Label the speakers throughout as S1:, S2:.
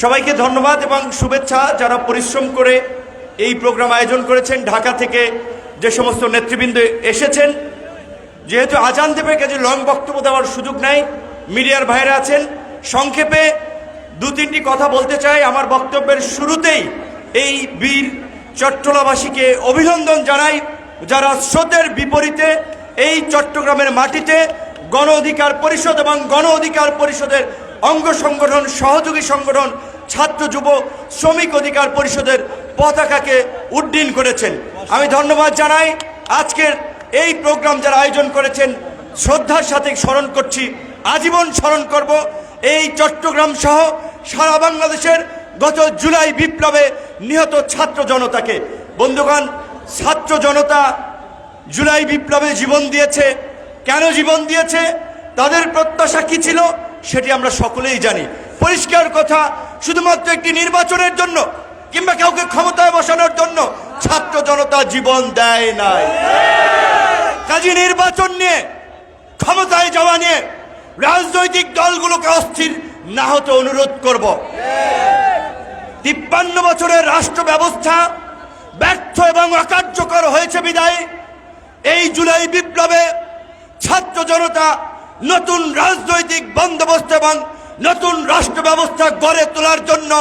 S1: সবাইকে ধন্যবাদ এবং শুভেচ্ছা যারা পরিশ্রম করে এই প্রোগ্রাম আয়োজন করেছেন। ঢাকা থেকে যে সমস্ত নেতৃবৃন্দ এসেছেন, যেহেতু আজান দেবে কাজে লং বক্তব্য দেওয়ার সুযোগ নাই, মিডিয়ার ভাইরা আছেন, সংক্ষেপে দু তিনটি কথা বলতে চাই। আমার বক্তব্যের শুরুতেই এই বীর চট্টলাবাসীকে অভিনন্দন জানাই, যারা স্রোতের বিপরীতে এই চট্টগ্রামের মাটিতে গণ অধিকার পরিষদ এবং গণ অধিকার পরিষদের অঙ্গ সংগঠন, সহযোগী সংগঠন, ছাত্র, যুব, শ্রমিক অধিকার পরিষদের পতাকাকে উড্ডীন করেছেন। আমি ধন্যবাদ জানাই। আজকের এই প্রোগ্রাম যারা আয়োজন করেছেন, শ্রদ্ধার সাথে স্মরণ করছি। আজীবন স্মরণ করব এই চট্টগ্রাম সহ সারা বাংলাদেশের গত জুলাই বিপ্লবে নিহত ছাত্র জনতাকে। বন্ধুগণ, ছাত্র জনতা জুলাই বিপ্লবে জীবন দিয়েছে। কেন জীবন দিয়েছে? তাদের প্রত্যাশা কি ছিল? সেটি আমরা সকলেই জানি। পরিষ্কার কথা, শুধুমাত্র একটি নির্বাচনের জন্য কিংবা কাউকে ক্ষমতায় বসানোর জন্য ছাত্র জনতা জীবন দেয় নাই। কাজী নির্বাচন নিয়ে, ক্ষমতায় যাওয়া নিয়ে রাজনৈতিক দলগুলোকে অস্থির না হতে অনুরোধ করব। তিপ্পান্ন বছরের রাষ্ট্র ব্যবস্থা ব্যর্থ এবং অকার্যকর হয়েছে বিদায়। এই জুলাই বিপ্লবে ছাত্র জনতা নতুন রাজনৈতিক বন্দোবস্ত এবং নতুন রাষ্ট্র ব্যবস্থা গড়ে তোলার জন্য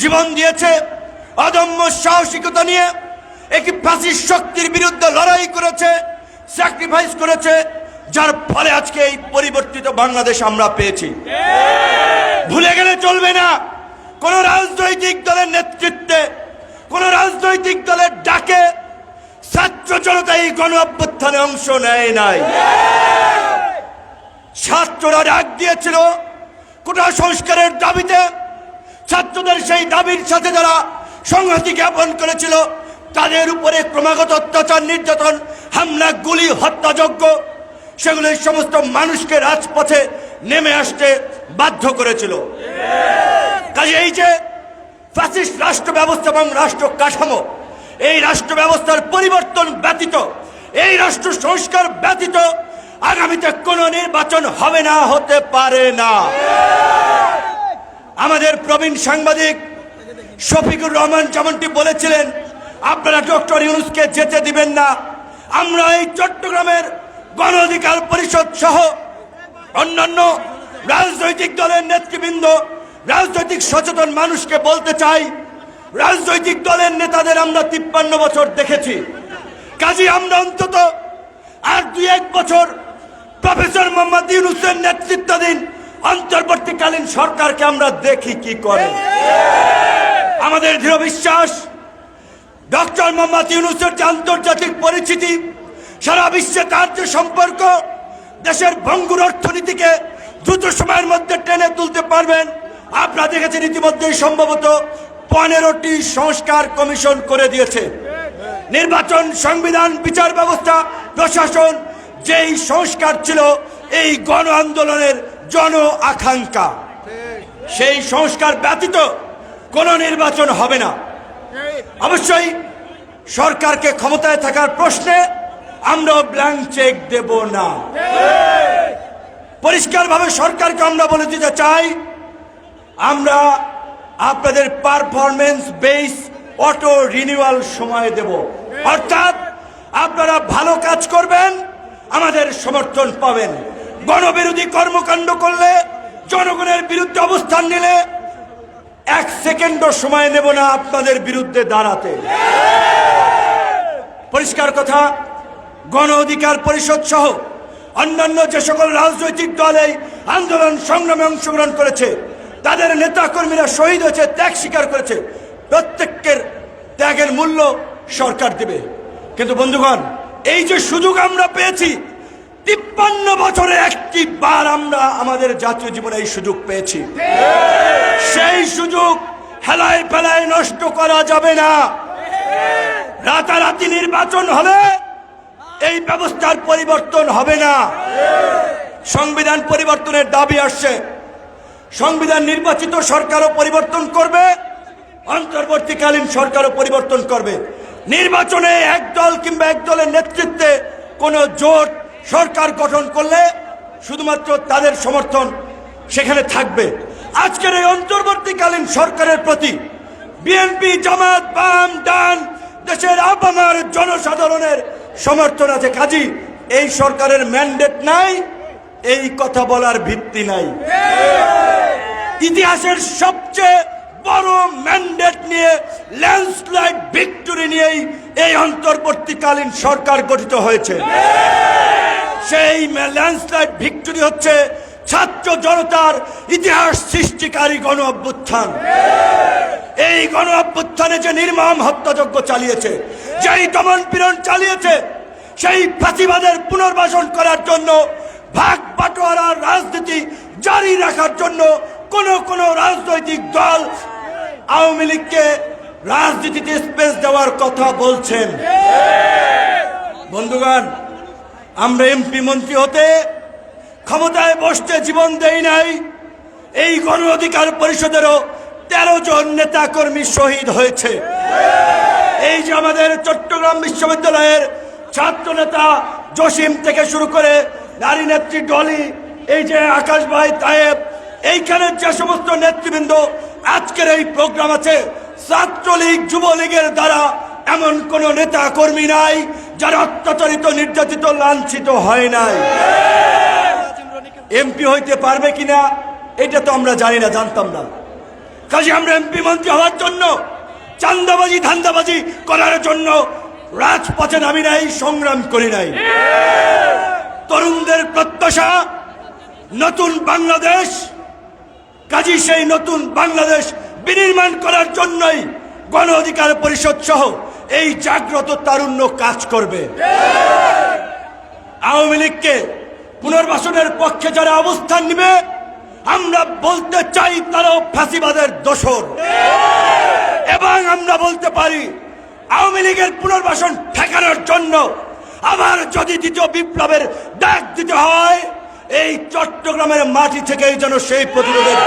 S1: জীবন দিয়েছে অদম্য সাহসিকতা নিয়ে একটি ফাঁসির শক্তির বিরুদ্ধে লড়াই করেছে স্যাক্রিফাইস করেছে, যার ফলে আজকে এই পরিবর্তিত বাংলাদেশ আমরা পেয়েছি। ভুলে গেলে চলবে না। কোন রাজনৈতিক দলের নেতৃত্বে, কোন রাজনৈতিক দলের ডাকে ছাত্র জনতা এই গণ অভ্যুত্থানে অংশ নেয় নাই। ছাত্ররা ডাক দিয়েছিল কোটা সংস্কারের দাবিতে। ছাত্রদের সেই দাবির সাথে যারা সংহতি জ্ঞাপন করেছিল, তাদের উপরে ক্রমাগত অত্যাচার, নির্যাতন, হামলা, গুলি, হত্যাযজ্ঞ, সেগুলো সমস্ত মানুষকে রাজপথে নেমে আসতে বাধ্য করেছিল। কাজে এই যে ফ্যাসিস্ট রাষ্ট্র ব্যবস্থা এবং রাষ্ট্র কাঠামো, এই রাষ্ট্র ব্যবস্থার পরিবর্তন ব্যতীত, এই রাষ্ট্র সংস্কার ব্যতীত আগামীতে কোনো নির্বাচন হবে না, হতে পারে না। আমাদের প্রবীণ সাংবাদিক শফিকুর রহমান যেমনটি বলেছিলেন, আপনারা ডক্টর ইউনুসকে যেতে দিবেন না। আমরা এই চট্টগ্রামের গণ অধিকার পরিষদ সহ অন্যান্য রাজনৈতিক দলের নেতৃবৃন্দ, রাজনৈতিক সচেতন মানুষকে বলতে চাই, রাজনৈতিক দলের নেতাদের আমরা তিপ্পান্ন বছর দেখেছি। কাজী আমরা অন্তত আর দুই এক বছর প্রফেসর মোহাম্মদ ইউনুসের নেতৃত্বাধীন অন্তর্বর্তীকালীন সরকারকে আমরা দেখি কি করে। আমাদের দৃঢ় বিশ্বাস, ডক্টর মোহাম্মদ ইউনুসের যে আন্তর্জাতিক পরিচিতি, সারা বিশ্বে তার যে সম্পর্ক, দেশের ভঙ্গুর অর্থনীতিকে দ্রুত সময়ের মধ্যে টেনে তুলতে পারবেন। আপনারা দেখেছেন ইতিমধ্যেই সম্ভবত পনেরোটি সংস্কার কমিশন করে দিয়েছে। নির্বাচন সংবিধান, বিচার ব্যবস্থা, প্রশাসন যেই সংস্কার ছিল এই গণ আন্দোলনের জন আকাঙ্ক্ষা। সেই সংস্কার ব্যতীত কোনো নির্বাচন হবে না। অবশ্যই সরকারকে ক্ষমতায় থাকার প্রশ্নে আমরা ব্ল্যাঙ্ক চেক দেব না। পরিষ্কারভাবে সরকারকে আমরা বলে দিতে চাই, আমরা আপনাদের পারফরমেন্স বেস অটো রিনিউয়াল সময় দেব। অর্থাৎ আপনারা ভালো কাজ করবেন আমাদের সমর্থন পাবেন। গণবিরোধী কর্মকাণ্ড করলে, জনগণের বিরুদ্ধে অবস্থান নিলে, এক সেকেন্ডও সময় নেব না আপনাদের বিরুদ্ধে দাঁড়াতে। পরিষ্কার কথা, গণ অধিকার পরিষদ সহ অন্যান্য যে সকল রাজনৈতিক দল এই আন্দোলন সংগ্রামে অংশগ্রহণ করেছে, তাদের নেতা কর্মীরা শহীদ হয়েছে, ত্যাগ স্বীকার করেছে। প্রত্যেকের ত্যাগের মূল্য সরকার দেবে। কিন্তু বন্ধুগণ এই যে সুযোগ আমরা পেয়েছি, তিপ্পান্ন বছরে একটি বার আমরা আমাদের জাতীয় জীবনে এই সুযোগ পেয়েছি। সেই সুযোগ হেলায় ফেলায় নষ্ট করা যাবে না। রাতারাতি নির্বাচন হলে এই ব্যবস্থার পরিবর্তন হবে না। সংবিধান পরিবর্তনের দাবি আসছে। সংবিধান নির্বাচিত সরকারও পরিবর্তন করবে, অন্তর্বর্তীকালীন সরকারও পরিবর্তন করবে। নির্বাচনে এক দল কিংবা এক দলের নেতৃত্বে কোনো জোট সরকার গঠন করলে শুধুমাত্র তাদের সমর্থন সেখানে থাকবে। আজকের এই অন্তর্বর্তীকালীন সরকারের প্রতি বিএনপি, জামাত, বাম, ডান, দেশের আপামার জনসাধারণের সমর্থন আছে। কাজী, এই সরকারের ম্যান্ডেট নাই, এই কথা বলার ভিত্তি নাই। ইতিহাসের সবচেয়ে বড় ম্যান্ডেট নিয়ে ল্যান্ডস্লাইড ভিক্টরি নিয়েই এই অন্তর্বর্তীকালীন সরকার গঠিত হয়েছে। সেই ল্যান্ডস্লাইড ভিক্টরি হচ্ছে ছাত্র জনতার ইতিহাস সৃষ্টিকারী গণ অভ্যুত্থান। এই গণ অভ্যুত্থানে যে নির্মম হত্যাযজ্ঞ চালিয়েছে, যেই দমন পীড়ন চালিয়েছে, সেই ফাঁসিবাদের পুনর্বাসন করার জন্য, ভাগ বাটোয়ারার রাজনীতি জারি রাখার জন্য কোন কোন রাজনৈতিক দল আওয়ামী লীগকে রাজনীতিতে স্পেস দেওয়ার কথা বলছেন। বন্ধুগণ, আমরা এমপি মন্ত্রী হতে ক্ষমতায় বসতে জীবন দেই নাই। এই গণ অধিকার পরিষদেরও তেরো জন নেতা কর্মী শহীদ হয়েছে। এই যে আমাদের চট্টগ্রাম বিশ্ববিদ্যালয়ের ছাত্র নেতা জসিম থেকে শুরু করে নারী নেত্রী ডলি, এই যে আকাশ ভাই তায়েব এইখানে যে সমস্ত নেতৃবৃন্দ আজকের এই প্রোগ্রাম আছে, ছাত্রলীগ যুবলীগের দ্বারা এমন কোন নেতা কর্মী নাই যারা অত্যাচারিত, নির্যাতিত, লাঞ্ছিত হয় নাই। এমপি হইতে পারবে কিনা, এটা তো আমরা জানি না, জানতাম না। কাজে আমরা এমপি মন্ত্রী হওয়ার জন্য চান্দাবাজি ধান্দাবাজি করার জন্য রাজপথে নামি নাই, সংগ্রাম করি নাই। তরুণদের প্রত্যাশা, নতুন বাংলাদেশ কাজী সেই নতুন বাংলাদেশ বিনির্মাণ করার জন্যই গণ অধিকার পরিষদ সহ এই জাগ্রত তারুণ্য কাজ করবে। আওয়ামী লীগকে পুনর্বাসনের পক্ষে যারা অবস্থান নিবে, আমরা বলতে চাই তারাও ফাঁসিবাদের দোষর। এবং আমরা বলতে পারি, আওয়ামী লীগের পুনর্বাসন ঠেকানোর জন্য আবার যদি দ্বিতীয় বিপ্লবের ডাক দিতে হয় এই চট্টগ্রামের মাটি থেকেই যেন সেই প্রতিরোধের